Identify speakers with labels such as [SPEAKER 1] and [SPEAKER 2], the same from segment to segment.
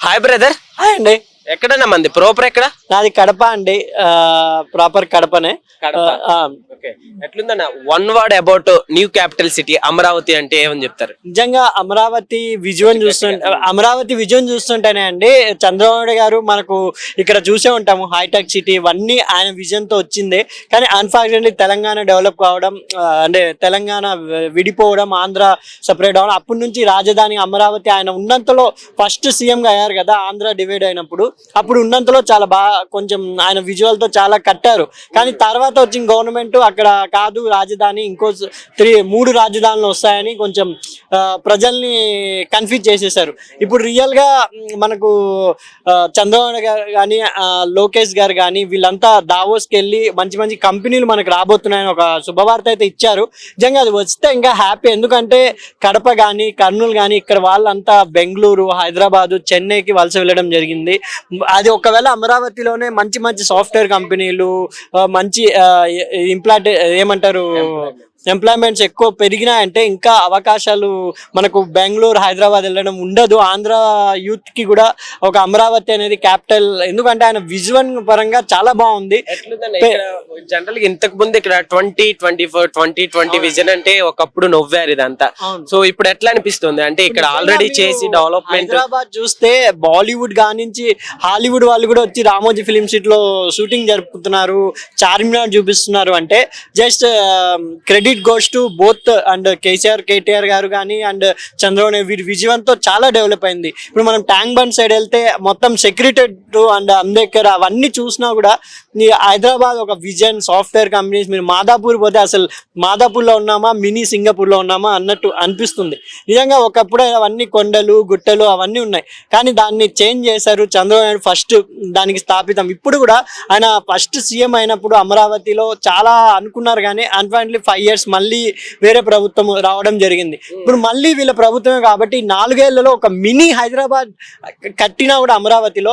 [SPEAKER 1] Hi brother
[SPEAKER 2] hi అండి
[SPEAKER 1] ఎక్కడన్నా మంది? ప్రోపర్ ఎక్కడ?
[SPEAKER 2] నాది కడప అండి. ప్రాపర్ కడపనే.
[SPEAKER 1] కడప.
[SPEAKER 2] ఆ,
[SPEAKER 1] okay. ఎట్లుందన్న? One word about new capital city Amaravati అంటే ఏమని చెప్తారు?
[SPEAKER 2] నిజంగా అమరావతి విజువల్ చూస్తుంటే అమరావతి విజయం చూస్తుంటేనే అండి చంద్రబాబు గారు మనకు ఇక్కడ చూసే ఉంటాము హైటెక్ సిటీ ఇవన్నీ ఆయన విజన్తో వచ్చింది. కానీ అన్ఫార్చునేట్లీ తెలంగాణ డెవలప్ కావడం అంటే తెలంగాణ విడిపోవడం ఆంధ్ర సపరేట్ అవడం అప్పటి నుంచి రాజధాని అమరావతి ఆయన ఉన్నంతలో ఫస్ట్ సీఎంగా అయ్యారు కదా ఆంధ్ర డివైడ్ అయినప్పుడు. అప్పుడు ఉన్నంతలో చాలా బాగా కొంచెం ఆయన విజువల్తో చాలా కట్టారు. కానీ తర్వాత వచ్చిన గవర్నమెంట్ అక్కడ కాదు రాజధాని ఇంకో త్రీ మూడు రాజధానులు వస్తాయని కొంచెం ప్రజల్ని కన్ఫ్యూజ్ చేసేసారు ఇప్పుడు రియల్గా మనకు చంద్రబాబు గారు కానీ లోకేష్ గారు కానీ వీళ్ళంతా దావోస్కి వెళ్ళి మంచి మంచి కంపెనీలు మనకు రాబోతున్నాయని ఒక శుభవార్త అయితే ఇచ్చారు. నిజంగా అది వస్తే ఇంకా హ్యాపీ. ఎందుకంటే కడప కానీ కర్నూలు కానీ ఇక్కడ వాళ్ళంతా బెంగళూరు హైదరాబాదు చెన్నైకి వలస వెళ్ళడం జరిగింది. అది ఒకవేళ అమరావతిలోనే మంచి మంచి సాఫ్ట్వేర్ కంపెనీలు మంచి ఇంప్లాంట్ ఏమంటారు? ఎంప్లాయ్మెంట్స్ ఎక్కువ పెరిగినాయంటే ఇంకా అవకాశాలు మనకు బెంగళూరు హైదరాబాద్ వెళ్ళడం ఉండదు. ఆంధ్ర యూత్కి కూడా ఒక అమరావతి అనేది క్యాపిటల్ ఎందుకంటే ఆయన విజువల్ పరంగా చాలా బాగుంది.
[SPEAKER 1] జనరల్గా ఇంతకు ముందు ఇక్కడ twenty twenty four twenty twenty vision అంటే ఒకప్పుడు నవ్వారు ఇదంతా. సో ఇప్పుడు ఎట్లా అనిపిస్తుంది? అంటే ఇక్కడ ఆల్రెడీ చేసి డెవలప్మెంట్
[SPEAKER 2] హైదరాబాద్ చూస్తే బాలీవుడ్ కానించి హాలీవుడ్ వాళ్ళు కూడా వచ్చి రామోజీ ఫిలిం సిటీ లో షూటింగ్ జరుపుతున్నారు చార్మినార్ చూపిస్తున్నారు. అంటే just credit goes to both and KCR KTR garu కానీ అండ్ చంద్రబాబు వీరి విజయంతో చాలా డెవలప్ అయింది. ఇప్పుడు మనం ట్యాంక్ బండ్ సైడ్ వెళ్తే మొత్తం సెక్యూరిటెడ్ అండ్ అంబేద్కర్ అవన్నీ చూసినా కూడా ఈ హైదరాబాద్ ఒక విజన్ సాఫ్ట్వేర్ కంపెనీస్ మీరు మాదాపూర్ పోతే అసలు మాదాపూర్లో ఉన్నామా మినీ సింగపూర్లో ఉన్నామా అన్నట్టు అనిపిస్తుంది. నిజంగా ఒకప్పుడు అవన్నీ కొండలు గుట్టలు అవన్నీ ఉన్నాయి. కానీ దాన్ని చేంజ్ చేశారు చంద్రబాబు నాయుడు ఫస్ట్ దానికి స్థాపితం. ఇప్పుడు కూడా ఆయన ఫస్ట్ సీఎం అయినప్పుడు అమరావతిలో చాలా అనుకున్నారు కానీ అన్ఫార్చునేట్లీ ఫైవ్ ఇయర్స్ మళ్ళీ వేరే ప్రభుత్వం రావడం జరిగింది. ఇప్పుడు మళ్ళీ వీళ్ళ ప్రభుత్వమే కాబట్టి నాలుగేళ్ళలో ఒక మినీ హైదరాబాద్ కట్టినా కూడా అమరావతిలో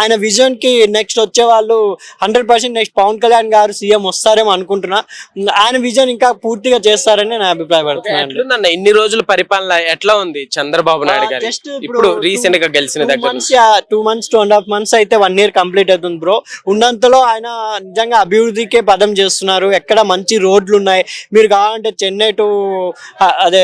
[SPEAKER 2] ఆయన విజన్కి నెక్స్ట్ వచ్చే వాళ్ళు hundred percent next Pawan Kalyan garu CM వస్తారేమో అనుకుంటున్నా. ఆయన విజన్ ఇంకా పూర్తిగా చేస్తారని నేను అభిప్రాయపడుతున్నాను
[SPEAKER 1] ఇన్ని రోజులు పరిపాలన ఎట్లా ఉంది చంద్రబాబు నాయుడు గారి?
[SPEAKER 2] just
[SPEAKER 1] ఇప్పుడు రీసెంట్గా గెలిచిన దగ్గర
[SPEAKER 2] two months two and half months అయితే వన్ ఇయర్ కంప్లీట్ అవుతుంది బ్రో ఉన్నంతలో ఆయన నిజంగా అభివృద్ధికే పదం చేస్తున్నారు. ఎక్కడ మంచి రోడ్లు ఉన్నాయి మీరు కావాలంటే చెన్నై టు అదే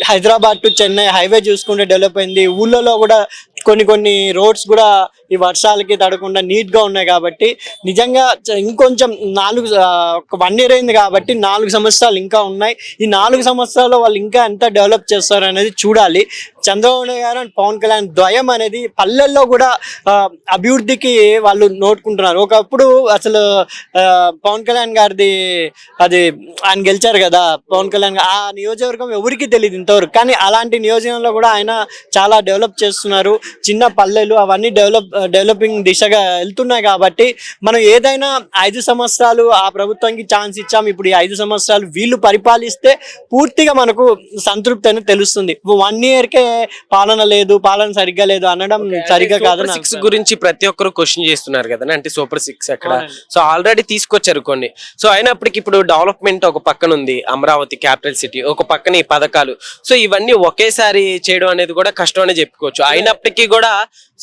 [SPEAKER 2] హైదరాబాద్ టు చెన్నై హైవే చూసుకుంటే డెవలప్ అయింది. ఊళ్ళలో కూడా కొన్ని కొన్ని రోడ్స్ కూడా ఈ వర్షాలకి తడకుండా నీట్గా ఉన్నాయి కాబట్టి నిజంగా ఇంకొంచెం నాలుగు ఒక వన్ ఇయర్ అయింది కాబట్టి నాలుగు సంవత్సరాలు ఇంకా ఉన్నాయి. ఈ నాలుగు సంవత్సరాల్లో వాళ్ళు ఇంకా ఎంత డెవలప్ చేస్తారు అనేది చూడాలి. చంద్రబాబు నాయుడు గారు అండ్ పవన్ కళ్యాణ్ ద్వయం అనేది పల్లెల్లో కూడా అభివృద్ధికి వాళ్ళు నోటుకుంటున్నారు. ఒకప్పుడు అసలు ఆ, పవన్ కళ్యాణ్ గారిది అది ఆయన గెలిచారు కదా పవన్ కళ్యాణ్ ఆ నియోజకవర్గం ఎవరికి తెలియదు ఇంతవరకు కానీ అలాంటి నియోజకవర్గంలో కూడా ఆయన చాలా డెవలప్ చేస్తున్నారు. చిన్న పల్లెలు అవన్నీ డెవలప్ డెవలపింగ్ దిశగా వెళ్తున్నాయి కాబట్టి మనం ఏదైనా ఐదు సంవత్సరాలు ఆ ప్రభుత్వానికి ఛాన్స్ ఇచ్చాం. ఇప్పుడు ఈ ఐదు సంవత్సరాలు వీళ్ళు పరిపాలిస్తే పూర్తిగా మనకు సంతృప్తి అనేది తెలుస్తుంది. వన్ ఇయర్ కే పాలన లేదు పాలన సరిగ్గా లేదు అనడం సరిగ్గా కాదు
[SPEAKER 1] సిక్స్ గురించి ప్రతి ఒక్కరు క్వశ్చన్ చేస్తున్నారు కదా అంటే సూపర్ సిక్స్ ఎక్కడ సో ఆల్రెడీ తీసుకొచ్చారు కొన్ని. సో అయినప్పటికీ ఇప్పుడు డెవలప్మెంట్ ఒక పక్కన ఉంది. అమరావతి క్యాపిటల్ సిటీ ఒక పక్కన ఈ పథకాలు. సో ఇవన్నీ ఒకేసారి చేయడం అనేది కూడా కష్టం అనే చెప్పుకోవచ్చు. అయినప్పటికీ కూడా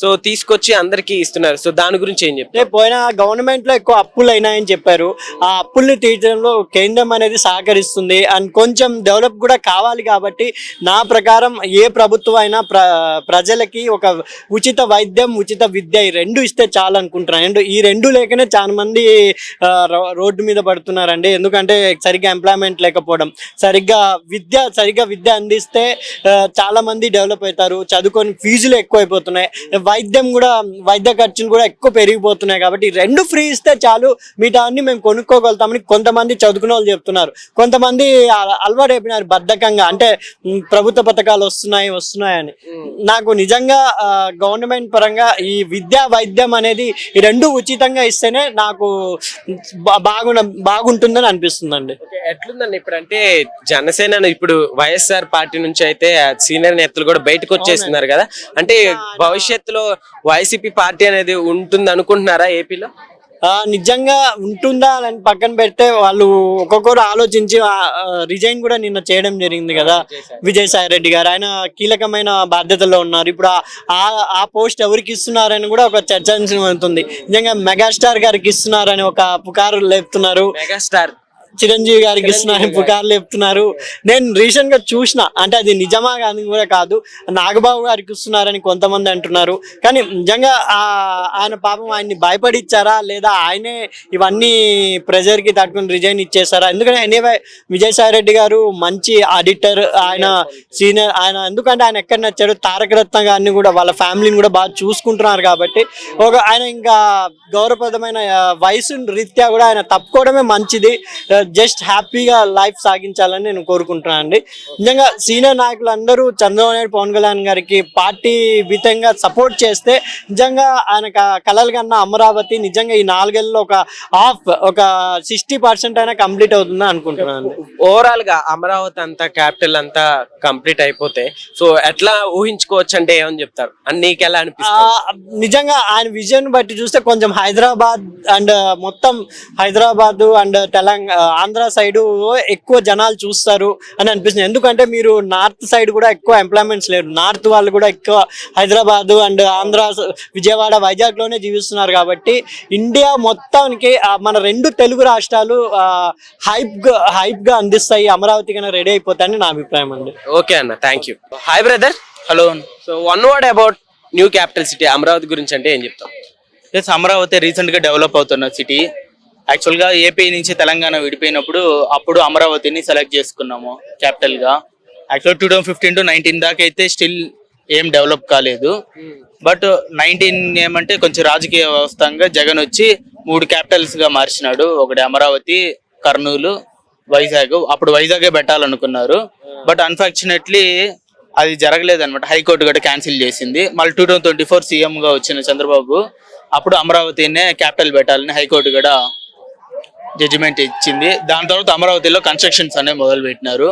[SPEAKER 1] సో తీసుకొచ్చి అందరికీ ఇస్తున్నారు. సో దాని గురించి ఏం
[SPEAKER 2] చెప్తే పోయిన గవర్నమెంట్లో ఎక్కువ అప్పులు అయినాయని చెప్పారు. ఆ అప్పుల్ని తీర్చడంలో కేంద్రం అనేది సహకరిస్తుంది. అండ్ కొంచెం డెవలప్ కూడా కావాలి కాబట్టి నా ప్రకారం ఏ ప్రభుత్వం అయినా ప్ర ప్రజలకి ఒక ఉచిత వైద్యం ఉచిత విద్య ఈ రెండు ఇస్తే చాలు అనుకుంటున్నాను అండ్ ఈ రెండు లేకనే చాలా మంది రో- రోడ్డు మీద పడుతున్నారండి. ఎందుకంటే సరిగ్గా ఎంప్లాయ్మెంట్ లేకపోవడం. సరిగ్గా విద్య సరిగ్గా విద్య అందిస్తే చాలా మంది డెవలప్ అవుతారు. చదువుకొని ఫీజులు ఎక్కువ అయిపోతున్నాయి వైద్యం కూడా వైద్య ఖర్చులు కూడా ఎక్కువ పెరిగిపోతున్నాయి కాబట్టి రెండు ఫ్రీ ఇస్తే చాలు మిగతా అన్ని మేము కొనుక్కోగలుగుతామని కొంతమంది చదువుకునే వాళ్ళు చెప్తున్నారు. కొంతమంది అల- అలవాటు అయిపోయినారు బద్ధకంగా. అంటే ప్రభుత్వ పథకాలు వస్తున్నాయి వస్తున్నాయని. నాకు నిజంగా గవర్నమెంట్ పరంగా ఈ విద్యా వైద్యం అనేది ఈ రెండు ఉచితంగా ఇస్తేనే నాకు బా- బాగున్న బాగుంటుందని అనిపిస్తుందండి.
[SPEAKER 1] ఎట్లుందండి ఇప్పుడు అంటే జనసేన ఇప్పుడు వైఎస్ఆర్ పార్టీ నుంచి అయితే సీనియర్ నేతలు కూడా బయటకు వచ్చేస్తున్నారు కదా? అంటే భవిష్యత్తులో వైసీపీ పార్టీ అనేది ఉంటుంది అనుకుంటున్నారా ఏపీలో?
[SPEAKER 2] ఆ, నిజంగా ఉంటుందా అని పక్కన పెడితే వాళ్ళు ఒక్కొక్కరు ఆలోచించి రిజైన్ కూడా నిన్న చేయడం జరిగింది కదా? విజయసాయి. రెడ్డి గారు. ఆయన కీలకమైన బాధ్యతల్లో ఉన్నారు. ఇప్పుడు ఆ- ఆ ఆ పోస్ట్ ఎవరికి ఇస్తున్నారని కూడా ఒక చర్చ అవుతుంది నిజంగా మెగాస్టార్ గారికి ఇస్తున్నారని ఒక పుకారు లేపుతున్నారు.
[SPEAKER 1] మెగాస్టార్.
[SPEAKER 2] చిరంజీవి గారికి ఇస్తున్నారని పుకార్లు చెప్తున్నారు. నేను రీసెంట్గా చూసిన అంటే అది నిజమా కానీ కూడా కాదు నాగబాబు గారికి ఇస్తున్నారని కొంతమంది అంటున్నారు. కానీ నిజంగా ఆ ఆయన పాపం ఆయన్ని భయపడిచ్చారా? లేదా ఆయనే ఇవన్నీ ప్రెజర్కి తట్టుకుని రిజైన్ ఇచ్చేసారా? ఎందుకంటే ఎనీవే విజయసాయి రెడ్డి గారు మంచి ఆడిటర్ ఆయన సీనియర్ ఆయన ఎందుకంటే ఆయన ఎక్కడ నచ్చాడు తారక రత్న గారిని కూడా వాళ్ళ ఫ్యామిలీని కూడా బాగా చూసుకుంటున్నారు కాబట్టి. ఒక ఆయన ఇంకా గౌరవప్రదమైన వయసు రీత్యా కూడా ఆయన తప్పుకోవడమే మంచిది. జస్ట్ హ్యాపీగా లైఫ్ సాగించాలని నేను కోరుకుంటున్నాను అండి. నిజంగా సీనియర్ నాయకులు అందరూ చంద్రబాబు నాయుడు పవన్ కళ్యాణ్ గారికి పార్టీ విధంగా సపోర్ట్ చేస్తే నిజంగా ఆయన కలలు కన్నా అమరావతి నిజంగా ఈ నాలుగేళ్ళలో ఒక హాఫ్ ఒక సిక్స్టీ పర్సెంట్ అయినా కంప్లీట్ అవుతుంది అనుకుంటున్నాను
[SPEAKER 1] ఓవరాల్గా అమరావతి అంతా క్యాపిటల్ అంతా కంప్లీట్ అయిపోతే సో ఎట్లా ఊహించుకోవచ్చు అంటే ఏమని చెప్తారు? అని నీకు ఎలా అనిపిస్తుంది?
[SPEAKER 2] నిజంగా ఆయన విజన్ బట్టి చూస్తే కొంచెం హైదరాబాద్ అండ్ మొత్తం హైదరాబాద్ అండ్ తెలంగాణ ఆంధ్ర సైడ్ ఎక్కువ జనాలు చూస్తారు అని అనిపిస్తుంది. ఎందుకంటే మీరు నార్త్ సైడ్ కూడా ఎక్కువ ఎంప్లాయ్మెంట్స్ లేరు. నార్త్ వాళ్ళు కూడా ఎక్కువ హైదరాబాద్ అండ్ ఆంధ్ర విజయవాడ వైజాగ్లోనే జీవిస్తున్నారు కాబట్టి ఇండియా మొత్తానికి మన రెండు తెలుగు రాష్ట్రాలు హైప్గా హైప్గా అందిస్తాయి అమరావతి కన్నా రెడీ అయిపోతాయని నా అభిప్రాయం అండి.
[SPEAKER 1] ఓకే అన్న thank you hi brother
[SPEAKER 3] hello
[SPEAKER 1] so one word about new capital city Amaravati గురించి అంటే ఏం చెప్తాం?
[SPEAKER 3] ఎస్ అమరావతి రీసెంట్గా డెవలప్ అవుతున్న సిటీ యాక్చువల్గా ఏపీ నుంచి తెలంగాణ విడిపోయినప్పుడు అప్పుడు అమరావతిని సెలెక్ట్ చేసుకున్నాము క్యాపిటల్గా actual two thousand fifteen to nineteen దాకా అయితే స్టిల్ ఏం డెవలప్ కాలేదు. బట్ నైన్టీన్ ఏమంటే కొంచెం రాజకీయ వ్యవస్థంగా జగన్ వచ్చి మూడు క్యాపిటల్స్గా మార్చినాడు. ఒకటి అమరావతి కర్నూలు వైజాగ్. అప్పుడు వైజాగే పెట్టాలనుకున్నారు. బట్ అన్ఫార్చునేట్లీ అది జరగలేదు అనమాట హైకోర్టు కూడా క్యాన్సిల్ చేసింది. మళ్ళీ టూ థౌసండ్ ట్వంటీ ఫోర్ సీఎంగా వచ్చిన చంద్రబాబు అప్పుడు అమరావతినే క్యాపిటల్ పెట్టాలని హైకోర్టు కూడా జడ్జిమెంట్ ఇచ్చింది. దాని తర్వాత అమరావతిలో కన్స్ట్రక్షన్స్ అనేవి మొదలు పెట్టినారు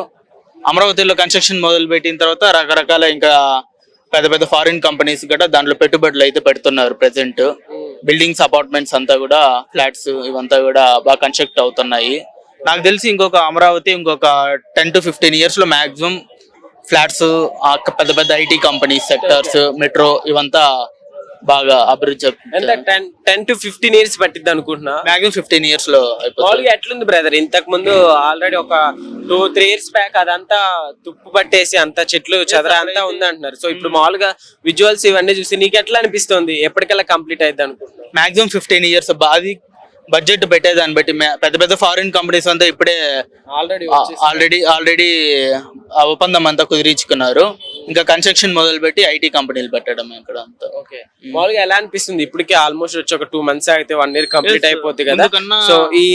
[SPEAKER 3] అమరావతిలో కన్స్ట్రక్షన్ మొదలు పెట్టిన తర్వాత రకరకాల ఇంకా పెద్ద పెద్ద ఫారిన్ కంపెనీస్ కూడా దాంట్లో పెట్టుబడులు అయితే పెడుతున్నారు ప్రెసెంట్ బిల్డింగ్స్ అపార్ట్మెంట్స్ అంతా కూడా ఫ్లాట్స్ ఇవంతా కూడా బాగా కన్స్ట్రక్ట్ అవుతున్నాయి. నాకు తెలిసి ఇంకొక అమరావతి ఇంకొక టెన్ టు ఫిఫ్టీన్ ఇయర్స్లో మాక్సిమం ఫ్లాట్స్ పెద్ద పెద్ద ఐటీ కంపెనీస్ సెక్టర్స్ మెట్రో ఇవంతా బాగా అభివృద్ధి
[SPEAKER 1] ఎంత? Ten ten to fifteen years పట్టిద్ది అనుకుంటున్నా.
[SPEAKER 3] మాక్సిమం ఫిఫ్టీన్ ఇయర్స్లో అయిపోతుంది.
[SPEAKER 1] మామూలుగా ఎట్లుంది బ్రదర్ ఇంతకు ముందు ఆల్రెడీ ఒక టూ త్రీ ఇయర్స్ బ్యాక్ అదంతా తుప్పు పట్టేసి అంత చెట్లు చెదర అంతా ఉంది అంటున్నారు. సో ఇప్పుడు మామూలుగా విజువల్స్ ఇవన్నీ చూసి నీకు ఎట్లా అనిపిస్తుంది? ఎప్పటికల్లా కంప్లీట్ అయింది అనుకుంటున్నా
[SPEAKER 3] మాక్సిమం ఫిఫ్టీన్ ఇయర్స్ అది బడ్జెట్ పెట్టేదాన్ని బట్టి మే- పెద్ద పెద్ద ఫారిన్ కంపెనీస్ అంతా ఇప్పుడే
[SPEAKER 1] ఆల్రెడీ
[SPEAKER 3] ఆల్రెడీ ఆల్రెడీ ఆ ఒప్పందం అంతా కుదిరించుకున్నారు. ఇంకా కన్స్ట్రక్షన్ మొదలు పెట్టి ఐటీ కంపెనీలు పెట్టడం ఇక్కడ అంతా.
[SPEAKER 1] ఓకే మామూలుగా ఎలా అనిపిస్తుంది? ఇప్పటికే ఆల్మోస్ట్ వచ్చి ఒక టూ మంత్స్ అయితే వన్ ఇయర్ కంప్లీట్ అయిపోతుంది కదా. సో ఈ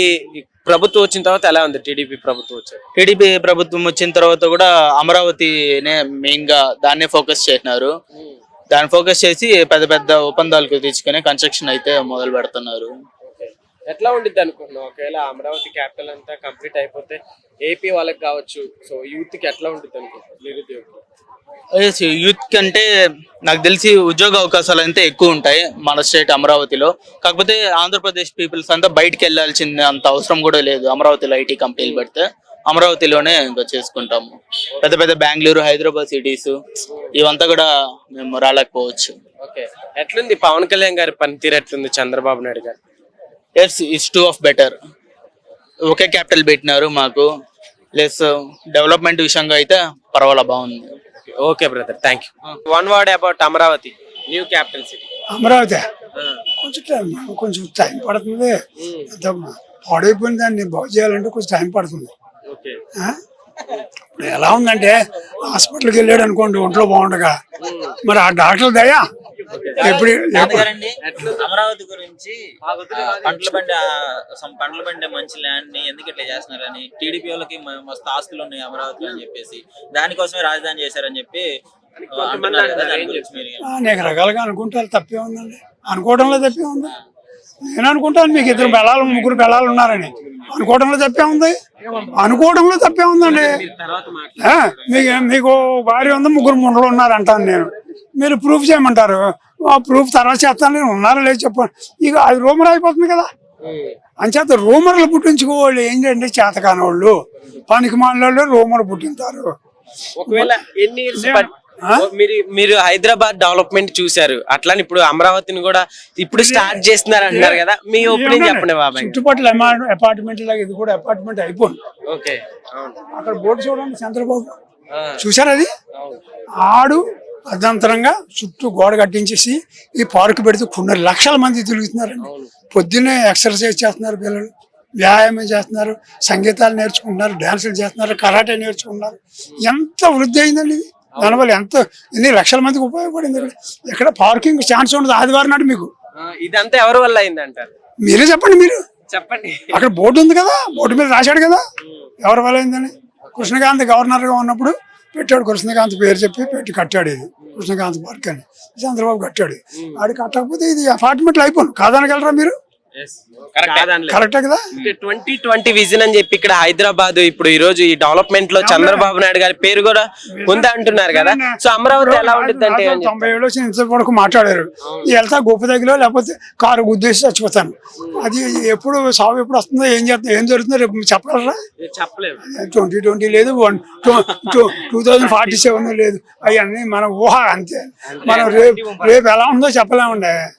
[SPEAKER 1] ప్రభుత్వం వచ్చిన తర్వాత ఎలా ఉంది టీడీపీ ప్రభుత్వం వచ్చారు
[SPEAKER 3] టీడీపీ ప్రభుత్వం వచ్చిన తర్వాత కూడా అమరావతినే మెయిన్గా దాన్నే ఫోకస్ చేసినారు. దాన్ని ఫోకస్ చేసి పెద్ద పెద్ద ఒప్పందాలు కుదిరించుకొని కన్స్ట్రక్షన్ అయితే మొదలు పెడుతున్నారు.
[SPEAKER 1] ఎట్లా ఉండిద్ది అనుకుంటున్నావు? ఒకవేళ అమరావతి క్యాపిటల్ అంతా కంప్లీట్ అయిపోతే ఏపీ వాళ్ళకి కావచ్చు. సో యూత్కి ఎట్లా ఉంటుంది అనుకుంటున్నావు? నిరుద్యోగం
[SPEAKER 3] యూత్ కంటే నాకు తెలిసి ఉద్యోగ అవకాశాలు అయితే ఎక్కువ ఉంటాయి మన స్టేట్ అమరావతిలో. కాకపోతే ఆంధ్రప్రదేశ్ పీపుల్స్ అంతా బయటకు వెళ్ళాల్సిన అంత అవసరం కూడా లేదు అమరావతిలో ఐటీ కంపెనీలు పెడితే. అమరావతిలోనే ఇంకా చేసుకుంటాము. పెద్ద పెద్ద బెంగళూరు హైదరాబాద్ సిటీస్ ఇవంతా కూడా మేము రాలేకపోవచ్చు.
[SPEAKER 1] ఓకే. ఎట్లుంది పవన్ కళ్యాణ్ గారి పనితీరు ఎట్లుంది Chandrababu Naidu garu?
[SPEAKER 3] Yes is too of better okay capital పెట్టినారు మాకు. ప్లస్ డెవలప్మెంట్ విషయంగా అయితే పర్వాలా బాగుంది.
[SPEAKER 1] Okay brother thank you one word about Amaravati new capital city
[SPEAKER 4] Amaravati? కొంచెం టైం కొంచెం టైం పడుతుంది. అంత పాడైపోయిన దాన్ని బాగు చేయాలంటే కొంచెం టైం పడుతుంది. ఎలా ఉందంటే హాస్పిటల్కి వెళ్ళాడు అనుకోండి ఒంట్లో బాగుండగా మరి ఆ డాక్టర్ దయా ఎప్పుడు
[SPEAKER 5] అమరావతి గురించి పంటల బండి పంటల బండి మంచి ల్యాండ్ని ఎందుకు ఇట్లా చేస్తున్నారని టీడీపీ వాళ్ళకి మ- మస్తు ఆస్తులు ఉన్నాయి అమరావతి అని చెప్పేసి. దానికోసమే రాజధాని చేశారని చెప్పి
[SPEAKER 4] అనేక రకాలుగా అనుకుంటారు తప్పే ఉందండి. అనుకోవడంలో తప్పే ఉంది. నేను అనుకుంటాను మీకు ఇద్దరు పిల్లలు ముగ్గురు పిల్లలు ఉన్నారని. అనుకోవడంలో తప్పే ఉంది. అనుకోవడంలో తప్పే ఉందండి. మీకు మీకు భార్య ఉంది ముగ్గురు ముండలు ఉన్నారు అంటాను నేను. మీరు ప్రూఫ్ చేయమంటారు. ఆ ప్రూఫ్ తర్వాత చేస్తాను. నేను ఉన్నారో లేదు చెప్పండి ఇక అది రూమర్ అయిపోతుంది కదా. అంచేత రూమర్లు పుట్టించుకోవాళ్ళు ఏంటంటే చేతకాని వాళ్ళు పనికి మాలలో రూమర్లు పుట్టింటారు
[SPEAKER 1] ఒకవేళ ఎన్ని పట్- మీరు మీరు హైదరాబాద్ డెవలప్మెంట్ చూశారు. అట్లానే ఇప్పుడు అమరావతిని కూడా ఇప్పుడు స్టార్ట్ చేస్తున్నారు అంటున్నారు కదా. మీ ఒపీనియన్ చెప్పండి బాబాయ్.
[SPEAKER 4] చుట్టుపక్కల అపార్ట్మెంట్ లాగా ఇది కూడా అపార్ట్మెంట్ అయిపోయింది.
[SPEAKER 1] ఓకే.
[SPEAKER 4] అక్కడ బోర్డు చూడండి చంద్రబాబు. చూసారు అది? ఆడు అర్ధంతరంగా చుట్టూ గోడ కట్టించేసి ఈ పార్క్ పెడితే కొన్ని లక్షల మంది తిరుగుతున్నారండి. పొద్దున్నే ఎక్సర్సైజ్ చేస్తున్నారు పిల్లలు. వ్యాయామం చేస్తున్నారు. సంగీతాలు నేర్చుకుంటున్నారు. డాన్సులు చేస్తున్నారు. కరాటే నేర్చుకుంటున్నారు. ఎంత వృద్ధి అయిందండి ఇది? దానివల్ల ఎంత ఎన్ని లక్షల మందికి ఉపయోగపడింది? ఇక్కడ ఎక్కడ పార్కింగ్ ఛాన్స్ ఉండదు. ఆదివారం నాడు మీకు.
[SPEAKER 1] ఇదంతా ఎవరి వల్ల అయింది అంటారు
[SPEAKER 4] మీరే చెప్పండి మీరు.
[SPEAKER 1] చెప్పండి.
[SPEAKER 4] అక్కడ బోర్డు ఉంది కదా? బోర్డు మీద రాశాడు కదా? ఎవరి వల్ల అయిందని? కృష్ణకాంత్ గవర్నర్గా ఉన్నప్పుడు పెట్టాడు. కృష్ణకాంత్ పేరు చెప్పి పెట్టి కట్టాడు ఇది. కృష్ణకాంత్ పార్క్ అని. చంద్రబాబు కట్టాడు. ఆడు కట్టకపోతే ఇది అపార్ట్మెంట్లు అయిపోను. కాదనగలరా మీరు? కరెక్టే కదా?
[SPEAKER 1] ట్వంటీ ట్వంటీ విజన్ అని చెప్పి ఇక్కడ హైదరాబాద్ ఇప్పుడు ఈ రోజు ఈ డెవలప్మెంట్లో చంద్రబాబు నాయుడు గారి పేరు కూడా ఉంది అంటున్నారు కదా? సో అమరావతి ఎలా ఉంటుంది అంటే
[SPEAKER 4] తొంభై ఏళ్ళు వచ్చి ఇంత వరకు మాట్లాడారు. వెళ్తా గొప్ప దగ్గర లేకపోతే కారు గుద్దేసి చచ్చిపోతాను. అది ఎప్పుడు సాగు ఎప్పుడు వస్తుందో ఏం చేస్తుందో ఏం జరుగుతుందో రేపు చెప్పగలరా?
[SPEAKER 1] చెప్పలేము.
[SPEAKER 4] ట్వంటీ ట్వంటీ లేదు one two thousand forty seven లేదు. అవన్నీ మన ఊహ అంతే. మనం రేపు రేపు ఎలా ఉందో చెప్పలేమండి.